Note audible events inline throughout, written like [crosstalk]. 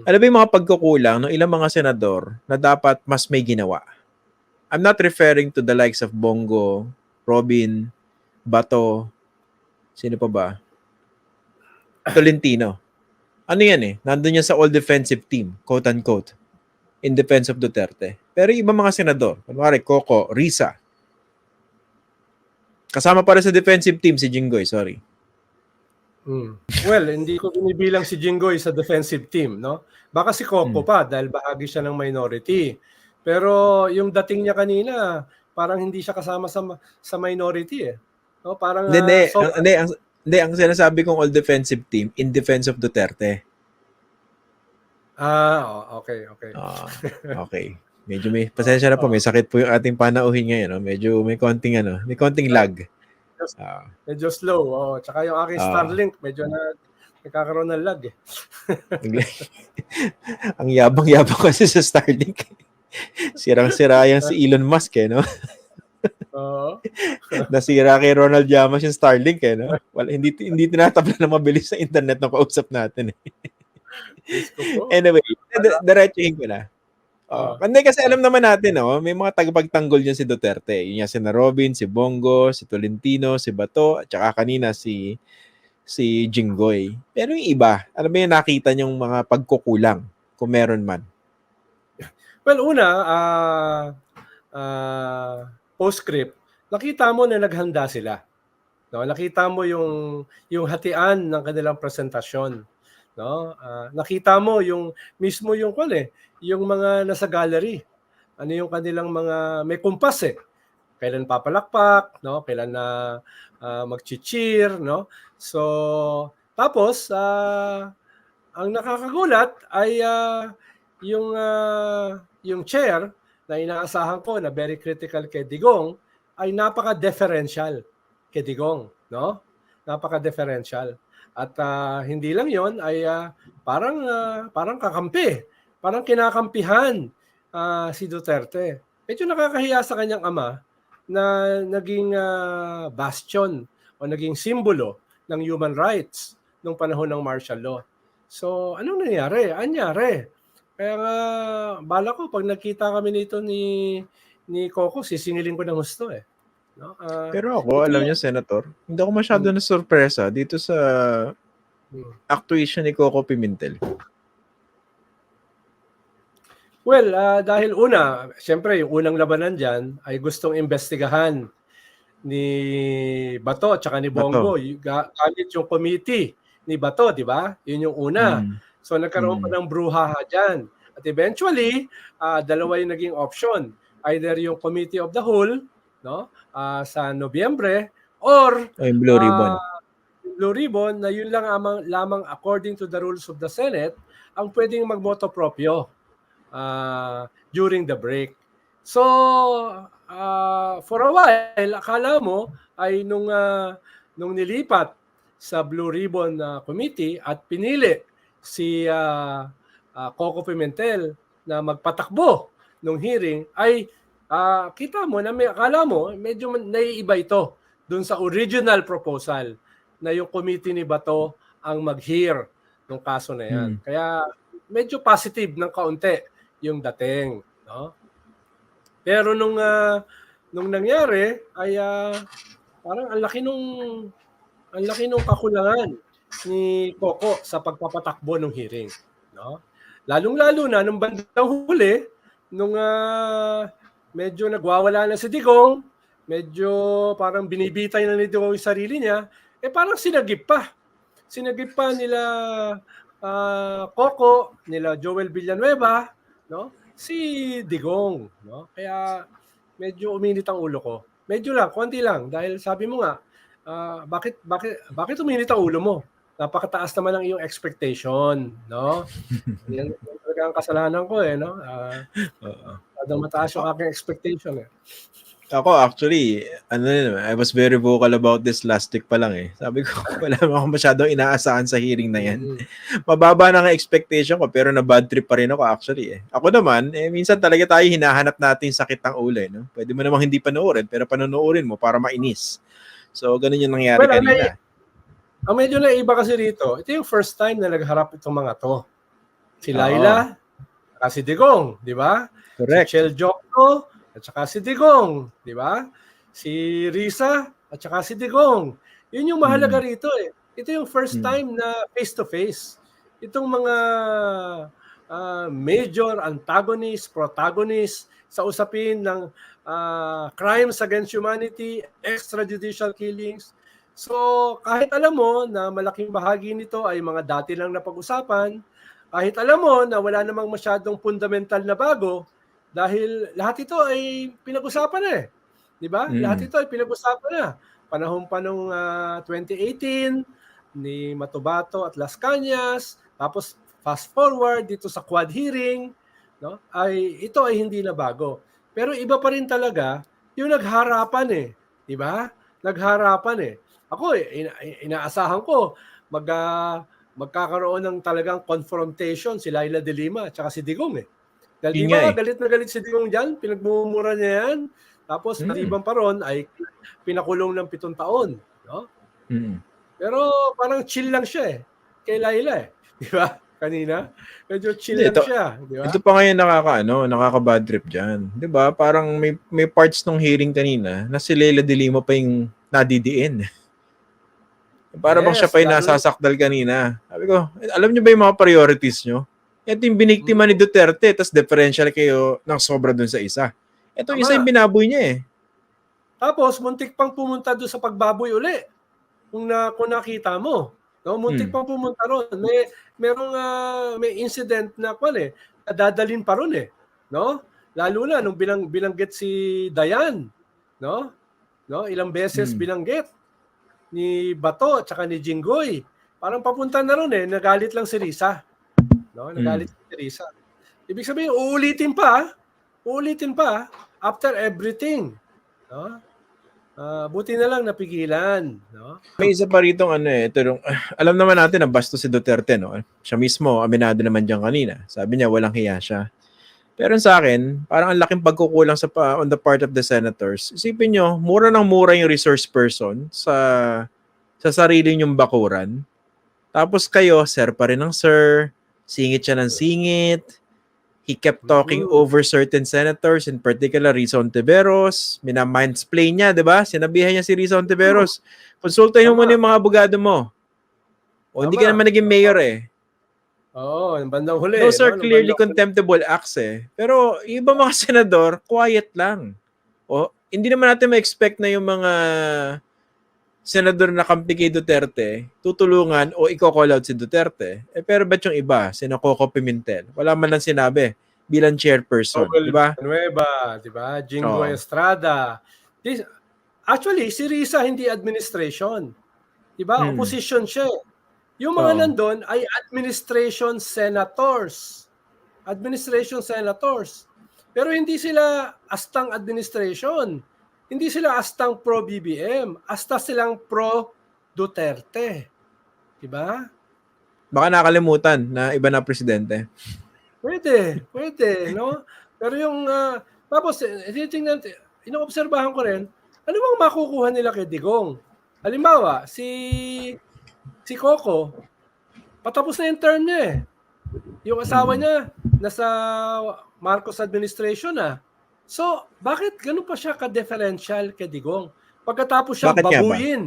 Mm. Ano ba yung mga pagkukulang ng ilang mga senador na dapat mas may ginawa? I'm not referring to the likes of Bongo, Robin, Bato, sino pa ba? Tolentino. Ano yan eh? Nandun yan sa all defensive team, quote unquote, in defense of Duterte. Pero ibang mga senador, kunwari Coco, Risa, kasama para sa defensive team si Jinggoy, sorry. Mm. Well, hindi ko binibilang si Jinggoy sa defensive team, no? Baka si Coco Hmm. pa dahil bahagi siya ng minority. Pero yung dating niya kanina, parang hindi siya kasama sa sa minority eh. No, parang Hindi, hindi. so- Ang- hindi, ang, hindi, ang sinasabi kong all defensive team in defense of Duterte. Ah, oh, okay, okay. Ah, okay. Medyo may, [laughs] pasensya na po, may sakit po yung ating panauhin ngayon. No? Medyo may konting, ano, may konting lag. Ah, Medyo slow. Oh, tsaka yung aking Ah. Starlink, medyo na nagkakaroon ng lag eh. [laughs] ang yabang-yabang kasi sa Starlink. Sirang-sira yan si Elon Musk, eh, no? Oo. [laughs] Nasira kay Ronald Llamas yung Starlink, eh, no? Wala, hindi, hindi tinatabla na mabilis sa internet na kausap natin, eh. Anyway, d- diretsuhin ko na. Oh, Oh. Hindi kasi alam naman natin, no? may mga tagapagtanggol dyan si Duterte. Yun yan si na Robin, si Bongo, si Tolentino, si Bato, at saka kanina si si Jinggoy. Pero yung iba, ano ba yung nakita niyong mga pagkukulang, kung meron man? Well, una, ah ah, postscript, nakita mo na naghanda sila. No, nakita mo yung yung hatian ng kanilang presentasyon, no? Ah, nakita mo yung mismo yung kwan eh, yung mga nasa gallery. Ano yung kanilang mga may kumpas eh. Kailan papalakpak, no? Kailan na ah, magchi-cheer, no? So, tapos ah, ang nakakagulat ay ah, yung ah, yung chair na inaasahan ko na very critical kay Digong ay napaka-deferential kay Digong, no? Napaka-deferential. At ah, hindi lang 'yon ay ah, parang ah, parang kakampi, parang kinakampihan ah, si Duterte. Medyo nakakahiya sa kanyang ama na naging ah, bastion o naging simbolo ng human rights nung panahon ng martial law. So, anong nangyari? Anyari? Kaya nga, bala ko, pag nakita kami nito ni ni Coco, sisingilin ko ng gusto eh. No? Ah, Pero ako, alam niyo, Senator, hindi ako masyado na sorpresa dito sa hmm. actuation ni Coco Pimentel. Well, ah, dahil una, siyempre, yung unang labanan dyan ay gustong investigahan ni Bato at saka ni Bongo. Y- ga- Gamit yung committee ni Bato, di ba? Yun yung una. Mm. So nagkaroon pa Mm. ng bruhaha dyan. At eventually, ah, dalawa yung naging option. Either yung Committee of the Whole no, ah, sa Nobyembre or O yung Blue Ribbon. Blue Ribbon na yun lang amang, lamang according to the rules of the Senate ang pwedeng magmoto proprio ah, during the break. So, ah, for a while, akala mo ay nung, ah, nung nilipat sa Blue Ribbon ah, Committee at pinili si ah, ah, Coco Pimentel na magpatakbo nung hearing ay ah, kita mo na may akala mo medyo naiiba ito dun sa original proposal na yung committee ni Bato ang mag-hear ng kaso na yan. Hmm. Kaya medyo positive ng kaunti yung dating, no? Pero nung ah, nung nangyari ay ah, parang ang laki nung ang laki nung kakulangan ni Coco sa pagpapatakbo ng hearing, no? Lalong-lalo na nung bandang huli nung ah, medyo nagwawala na si Digong, medyo parang binibitay na ni Digong yung sarili niya, eh parang sinagip pa. Sinagip pa nila ah, Coco, nila Joel Villanueva, no? Si Digong, no? Kaya medyo uminit ang ulo ko. Medyo lang, konti lang dahil sabi mo nga, ah, bakit bakit bakit uminit ang ulo mo? Napakataas naman ang iyong expectation, no? [laughs] Yan talaga ang kasalanan ko eh, no? Ah, Oo. Masyadong mataas yung aking expectation eh. Ako actually, ano yun, I was very vocal about this last week pa lang eh. Sabi ko, [laughs] wala naman ako masyadong inaasahan sa hearing na yan. Mm. [laughs] Mababa na nga expectation ko, pero na bad trip pa rin ako actually eh. Ako naman, eh, minsan talaga tayo hinahanap natin sakit ng ulo eh. No? Pwede mo namang hindi panoorin, pero panonoorin mo para mainis. So, ganun yung nangyari Well, kanina. Ang medyo naiba kasi rito, ito yung first time na nagharap itong mga to. Si Laila, at si Digong, di ba? Correct. Si Chel Jokno, at saka si Digong, di ba? Si Risa, at saka si Digong. Yun yung mahalaga Mm. rito eh. Ito yung first Mm. time na face-to-face. Itong mga ah, major antagonist, protagonist sa usapin ng ah, crimes against humanity, extrajudicial killings. So, kahit alam mo na malaking bahagi nito ay mga dati lang na pag-usapan, kahit alam mo na wala namang masyadong fundamental na bago, dahil lahat ito ay pinag-usapan na eh. Di ba? Mm. Lahat ito ay pinag-usapan na. Panahon pa nung ah, 2018, ni Matubato at Las Cañas, tapos fast forward dito sa quad hearing, no? Ay ito ay hindi na bago. Pero iba pa rin talaga yung nagharapan eh, 'di ba? Nagharapan eh. Ako eh, ina- inaasahan ko mag ah, magkakaroon ng talagang confrontation si Laila de Lima at si Digong eh. Dahil di Yun ba nga eh. galit na galit si Digong diyan, pinagmumura niya yan. Tapos Mm. maliban pa ron ay pinakulong ng pitong taon, no? Mm. Pero parang chill lang siya eh. Kay Laila eh. [laughs] Di ba? Kanina. Medyo chill Hindi, lang ito- siya. Di ba? Ito pa ngayon nakaka ano, nakaka-bad trip diyan. 'Di ba? Parang may may parts nung hearing kanina na si Leila de Lima pa yung nadidiin. Para bang Yes, siya pa yung nasasakdal kanina. Sabi ko, alam niyo ba yung mga priorities niyo? Ito yung biniktima Mm. ni Duterte, tapos differential kayo ng sobra dun sa isa. Ito Tama. isa yung binaboy niya eh. Tapos, muntik pang pumunta doon sa pagbaboy uli. Kung, na, kung nakita mo. No, muntik Hmm. pang pumunta ron. May, merong, ah, may incident na kwan eh. Dadalin pa ron eh. No? Lalo na nung bilang, binanggit si Dayan. No? No? Ilang beses Hmm. binanggit ni Bato at saka ni Jinggoy. Parang papunta na ron eh. Nagalit lang si Risa. No? Nagalit si Risa. Ibig sabihin, uulitin pa. ah. Uulitin pa ah, after everything. No? Ah, buti na lang napigilan, no? May isa pa rito ano eh, ito yung- alam naman natin na basto si Duterte, no? Siya mismo, aminado naman diyan kanina. Sabi niya, walang hiya siya. Pero sa akin, parang ang laking pagkukulang sa pa, on the part of the senators. Isipin nyo, mura ng mura yung resource person sa sa sarili nyong bakuran. Tapos kayo, sir pa rin ng sir, singit siya ng singit. He kept talking Mhm. over certain senators, in particular Rizon Tiveros. Mina-mindsplain niya, di ba? Sinabihan niya si Rizon Tiveros. Konsultahin mo muna yung mga abogado mo. O hindi ka naman naging mayor eh. Oo, yung bandang huli. No, sir, no? Nung clearly contemptible acts eh. Pero iba mga [laughs] senador, quiet lang. O, hindi naman natin ma-expect na yung mga senador na kampi kay Duterte, tutulungan o i-call out si Duterte. Eh, pero ba't yung iba? Sina Coco Pimentel. Wala man lang sinabi bilang chairperson. Joel Di ba? Nueva, di ba? Jingo Oo. Estrada. This, actually, si Risa hindi administration. Di ba? Hmm. Opposition siya. eh. Yung mga Oo. nandun ay administration senators. Administration senators. Pero hindi sila astang administration. Hindi sila astang pro-BBM. Asta silang pro-Duterte. Di ba? Baka nakalimutan na iba na presidente. Pwede, pwede, no? Pero yung, ah, tapos, eh, tinitingnan, inoobserbahan ko rin, ano bang makukuha nila kay Digong? Halimbawa, si, si Coco, patapos na yung term niya eh. Yung asawa niya, nasa Marcos administration na. So, bakit ganun pa siya ka-differential kay Digong? Pagkatapos siyang Bakit nga ba? babuyin,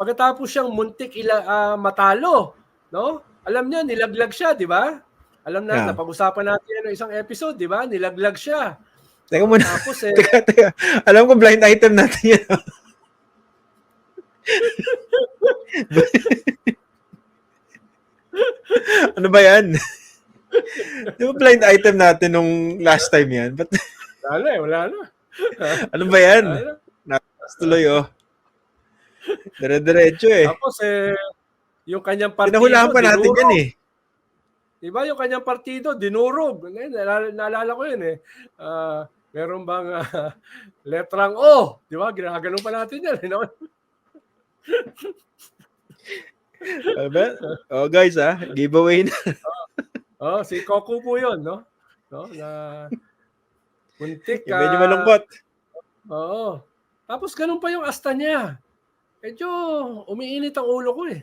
pagkatapos siyang muntik ila, ah, matalo, no? Alam niya, nilaglag siya, di ba? Alam na, Yeah. napag-usapan natin yan ng isang episode, di ba? Nilaglag siya. Teka muna. Tapos eh, [laughs] Teka, teka. Alam ko blind item natin yan. [laughs] ano ba yan? [laughs] Di ba blind item natin nung last time yan? But, wala na eh, wala na. [laughs] ano ba yan? Wala na. Tuloy oh. Dire-diretso eh. Tapos eh, yung kanyang partido, Pinahulaan pa natin dinurog. yan eh. Di ba yung kanyang partido, dinurog. Ngayon, naalala, naalala ko yun eh. Ah, meron bang ah, letrang O? Di ba? Ginaganon pa natin yan. eh, no? Ano? Oh guys ah, giveaway na. [laughs] Oh, si Coco po yun, no? no? Na muntik. Yung medyo ah, malungkot. Oo. Tapos ganun pa yung asta niya. Medyo umiinit ang ulo ko eh.